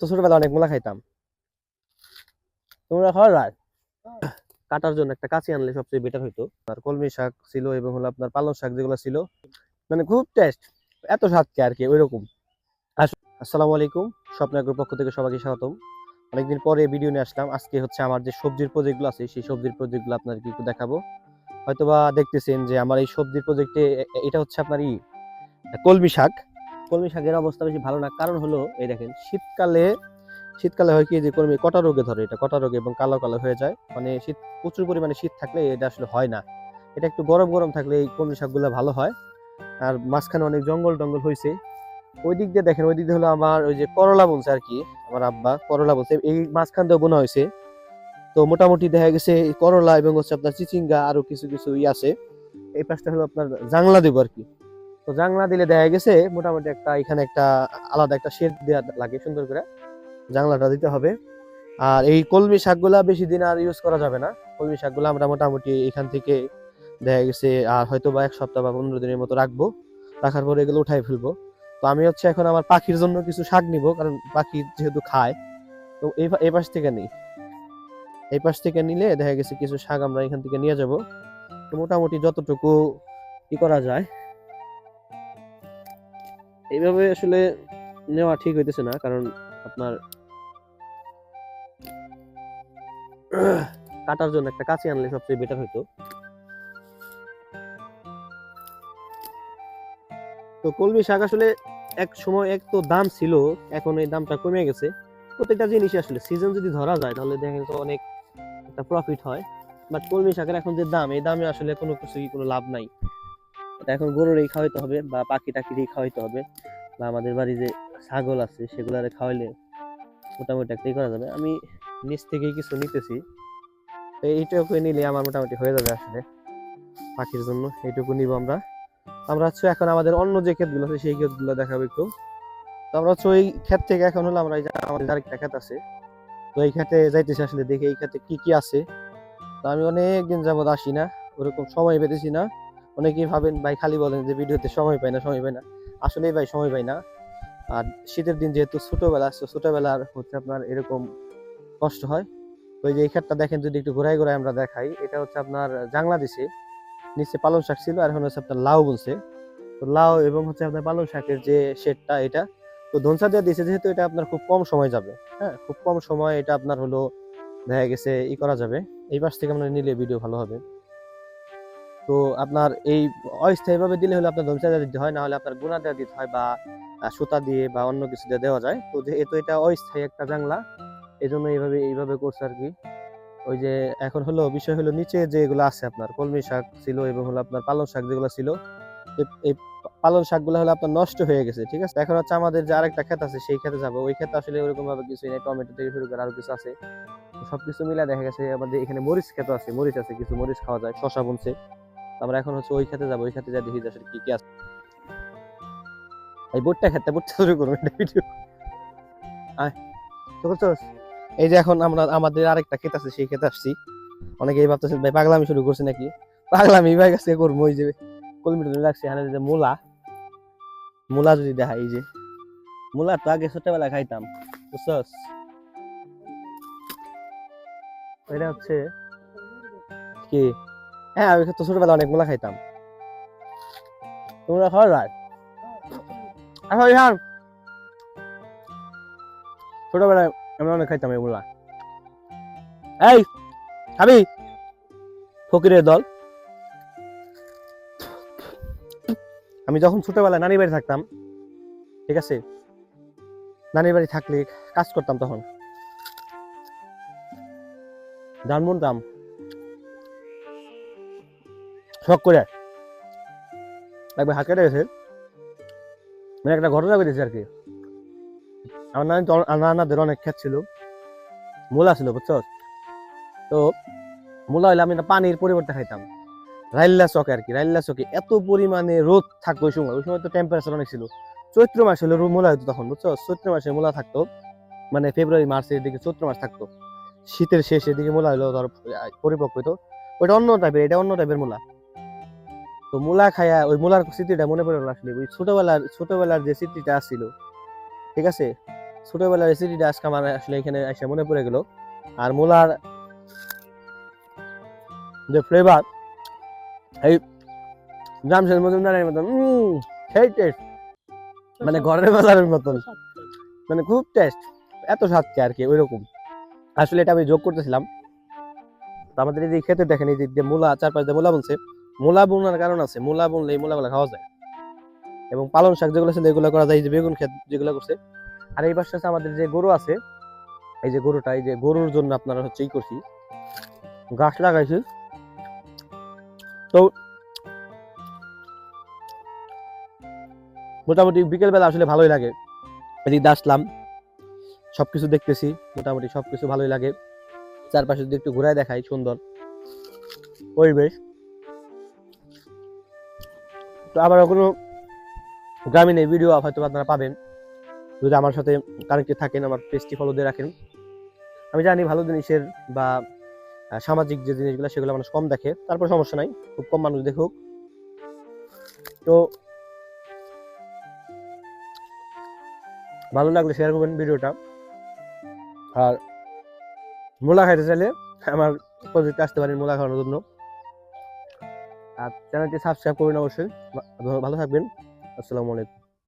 তো ছোটবেলা অনেক মোলা খাইতাম। তোমরা খাওয়া যায় কাটার জন্য একটা কাঁচি আনলে সবচেয়ে বেটার হইতো। আর কলমি শাক ছিল এবং হলো আপনার পালং শাক যেগুলো ছিল মানে খুব টেস্ট এত স্বাদকে আর কি, ওইরকম। আস- আসসালামু আলাইকুম স্বপ্নাগ্র পক্ষ থেকে সবাইকে স্বাগতম। অনেকদিন পরে ভিডিও নিয়ে আসলাম। আজকে হচ্ছে আমার যে সবজির প্রজেক্টগুলো আছে, সেই সবজির প্রজেক্টগুলো আপনাদেরকে একটু দেখাবো। হয়তোবা দেখতেছেন যে আমার এই সবজির প্রজেক্টে এটা হচ্ছে আপনার ই, কলমি শাক। কলমি শাকের অবস্থা বেশি ভালো না। কারণ হলো, এই দেখেন, শীতকালে শীতকালে হয় কি যে, কলমি কটা রোগে ধরে, এটা কটা রোগে এবং কালো কালো হয়ে যায়। মানে শীত, প্রচুর পরিমাণে শীত থাকলে এটা আসলে হয় না। এটা একটু গরম গরম থাকলে এই কলমি শাকগুলো ভালো হয়। আর মাঝখানে অনেক জঙ্গল টঙ্গল হয়েছে ওই দিক দিয়ে দেখেন, ওই দিক দিয়ে হলো আমার ওই যে করলা বলছে আর কি, আমার আব্বা করলা বলছে এই মাঝখান দিয়ে বোনা হয়েছে তো মোটামুটি দেখা গেছে করলা এবং হচ্ছে আপনার চিচিঙ্গা আরও কিছু কিছু ই আছে। এই পাশটা হলো আপনার জাংলা দেবো আর কি। তো জাংলা দিলে দেখা গেছে মোটামুটি একটা এখানে একটা আলাদা একটা শেড দেওয়া লাগে সুন্দর করে। জাংলাটা দিতে হবে। আর এই কলমি শাকগুলা বেশি দিন আর ইউজ করা যাবে না। কলমি শাকগুলো আমরা মোটামুটি এখান থেকে দেখা গেছে আর হয়তো বা এক সপ্তাহ বা পনেরো দিনের মতো রাখব। রাখার পরে এগুলো উঠাই ফেলব। তো আমি হচ্ছে এখন আমার পাখির জন্য কিছু শাক নিব, কারণ পাখি যেহেতু খায়, তো এই এই পাশ থেকে নিই। এই পাশ থেকে নিলে দেখা গেছে কিছু শাক আমরা এখান থেকে নিয়ে যাব। তো মোটামুটি যতটুকু ই করা যায়। এইভাবে আসলে নেওয়া ঠিক হইতেছে না, কারণ আপনার কাটার জন্য একটা কাঁচি আনলে সবচেয়ে বেটার হইতো। তো কলমি শাক আসলে এক সময় এক তো দাম ছিল, এখন এই দামটা কমে গেছে। প্রত্যেকটা জিনিস আসলে সিজন যদি ধরা যায়, তাহলে দেখা গেছে অনেক একটা প্রফিট হয়। বাট কলমি শাকের এখন যে দাম, এই দামে আসলে কোনো কিছুই কোনো লাভ নাই। এখন গরুরই খাওয়াইতে হবে বা পাখি টাকিরই খাওয়াইতে হবে। বা আমাদের বাড়ি যে ছাগল আছে, সেগুলারে খাওয়াইলে মোটামুটি একটাই করা যাবে। আমি নিচ থেকেই কিছু নিতেছি। তো এইটুকু নিলে আমার মোটামুটি হয়ে যাবে আসলে পাখির জন্য। এইটুকু নিব আমরা। আমরা হচ্ছে এখন আমাদের অন্য যে ক্ষেতগুলো আছে, সেই ক্ষেতগুলো দেখাবো একটু। তো আমরা হচ্ছে ওই ক্ষেত থেকে এখন হলো আমরা আমাদের আরেকটা ক্ষেত আছে। তো এই ক্ষেতে যাইতেছি আসলে দেখি এই ক্ষেতে কি কি আছে। তো আমি অনেক দিন যাবত আসি না, ওরকম সময় পেতেছি না। অনেকেই ভাবেন, ভাই, খালি বলেন যে ভিডিওতে সময় পাই না, সময় পাই না। আসলেই ভাই, সময় পাই না। আর শীতের দিন যেহেতু ছোটোবেলা তো ছোটবেলার হচ্ছে আপনার এরকম কষ্ট হয়। তো এই যে এই ক্ষেতটা দেখেন, যদি একটু ঘোরায় ঘোরায় আমরা দেখাই, এটা হচ্ছে আপনার জাংলা দিছে নিচে পালং শাক ছিল আর এখন হচ্ছে আপনার লাউ বলছে তো লাউ এবং হচ্ছে আপনার পালং শাকের যে শেডটা, এটা, তো ধনসা দিয়ে দিয়েছে যেহেতু এটা আপনার খুব কম সময় যাবে হ্যাঁ খুব কম সময় এটা আপনার হলো, দেখা গেছে ই করা যাবে। এই পাশ থেকে আমরা নিলে ভিডিও ভালো হবে। তো আপনার এই অস্থায়ীভাবে দিলে হলে আপনার ধনসা দিতে হয়, না হলে আপনার গুণা দিয়ে দিতে হয় বা সুতা দিয়ে বা অন্য কিছু দিয়ে দেওয়া যায়। তো যেহেতু এটা অস্থায়ী একটা জাংলা। এই জন্য এইভাবে এইভাবে করছে আর কি। ওই যে, এখন হলো, বিষয় হলো নিচে যেগুলো আছে আপনার, কলমি শাক ছিল এবং হলো আপনার পালং শাক যেগুলো ছিল এই- পালং শাকগুলো হলো আপনার নষ্ট হয়ে গেছে, ঠিক আছে? এখন হচ্ছে আমাদের যে আরেকটা ক্ষেত আছে, সেই ক্ষেতে যাব। ওই ক্ষেতে আসলে ওরকম ভাবে কিছু নেই, টমেটো থেকে শুরু করে আরও কিছু আছে। সবকিছু মিলে দেখা গেছে, আমাদের এখানে মরিচ ক্ষেত আছে, মরিচ আছে, কিছু মরিচ খাওয়া যায়, শশা বুনছে। আমরা এখন হচ্ছে ওই ক্ষেতে যাব, ওই ক্ষেতে যা দেখি আসলে কি কি আছে। এই বোটটা খেতে বোটটা শুরু করব এটা ভিডিও আয়? এই যে এখন আমরা, আমাদের আরেকটা ক্ষেত আছে, সেই ক্ষেতে আসছি। অনেকেই ভাবতেছে ভাই, পাগলামি শুরু করছে নাকি? পাগলামি, ভাই কাছে করব ওই যে কলমিটা ধরে রাখছি এখানে যে মূলা। মূলা যদি দেখা এই যে। মূলা তো আগে ছোটবেলা খাইতাম, বুঝছস? এটা হচ্ছে কি? হ্যাঁ আমি তো ছোটবেলা অনেক মূলা খাইতাম। তোমরা খাওয়া যায় আচ্ছা ইহান ছোটবেলায় অনেক খাইতাম এই, খাবি? ফকিরের দল। আমি যখন ছোটবেলায় নানি বাড়ি থাকতাম, ঠিক আছে? নানি বাড়ি থাকলে কাজ করতাম তখন। ধান বুনতাম শখ করে একবার হাত কেটে গেছে মানে একটা ঘটনা বেরিয়েছে আর কি। আমার নানি নানাদের অনেক ক্ষেত ছিল। মূলা ছিল, বুঝছ? তো মূলা হইলে আমি পানির পরিবর্তে খাইতাম। রাইল্লা চকে আর কি, রাইল্লা চকে। এত পরিমাণে রোদ থাকতো ওই সময়। ওই সময় তো টেম্পারেচার অনেক ছিল। চৈত্র মাস হলে মূলা হইতো তখন, বুঝছ? চৈত্র মাসে মূলা থাকতো। মানে ফেব্রুয়ারি মার্চের দিকে চৈত্র মাস থাকতো। শীতের শেষের দিকে মূলা হইল ধর পরিপক্ক হইতো। ওইটা অন্য টাইপের এটা অন্য টাইপের মূলা। তো মূলা খায়া ওই মূলার স্মৃতিটা মনে পড়ে আসলে। ওই ছোটবেলার ছোটবেলার যে স্মৃতিটা আসছিল ঠিক আছে? ছোটবেলার রেসিপিটা আজকে আমার আসলে এখানে এসে মনে পড়ে গেল। আর মূলার যে ফ্লেভার এই জামশেদ মজুমদারের মতন উম, সেই টেস্ট মানে ঘরের বাজারের মতন। মানে খুব টেস্ট এত স্বাদকে আর কি ওই রকম আসলে এটা আমি যোগ করতেছিলাম। তো আমাদের এই যে খেতে দেখেন এই যে মূলা চারপাশ দিয়ে মূলা বলছে। মূলা বোনার কারণ আছে, মূলা বুনলে এই মূলাগুলো খাওয়া যায়। এবং পালং শাক যেগুলো আছে, এগুলো করা যায় যে বেগুন ক্ষেত যেগুলো করছে। আর এই পাশে আছে আমাদের যে গরু আছে, এই যে গরুটা, এই যে গরুর জন্য আপনারা হচ্ছে ই করছি। গাছ লাগাইছি। তো মোটামুটি বিকেলবেলা আসলে ভালোই লাগে। এদিকে আসলাম, সবকিছু দেখতেছি, মোটামুটি সবকিছু ভালোই লাগে। চারপাশে যদি একটু ঘুরায় দেখাই, সুন্দর পরিবেশ। তো আবার কোনো গ্রামীণ এই ভিডিও হয়তো আপনারা পাবেন। যদি আমার সাথে কানেক্টেড থাকেন, আমার পেজটি ফলো দিয়ে রাখেন। আমি জানি ভালো জিনিসের বা সামাজিক যে জিনিসগুলো, সেগুলো মানুষ কম দেখে, তারপর সমস্যা নাই, খুব কম মানুষ দেখুক। তো ভালো লাগলে শেয়ার করবেন ভিডিওটা আর, মূলা খাইতে চাইলে আমার প্রজেক্টে আসতে পারেন মূলা খাওয়ানোর জন্য। আর চ্যানেলটি সাবস্ক্রাইব করবেন অবশ্যই। ভালো থাকবেন। আসসালামু আলাইকুম।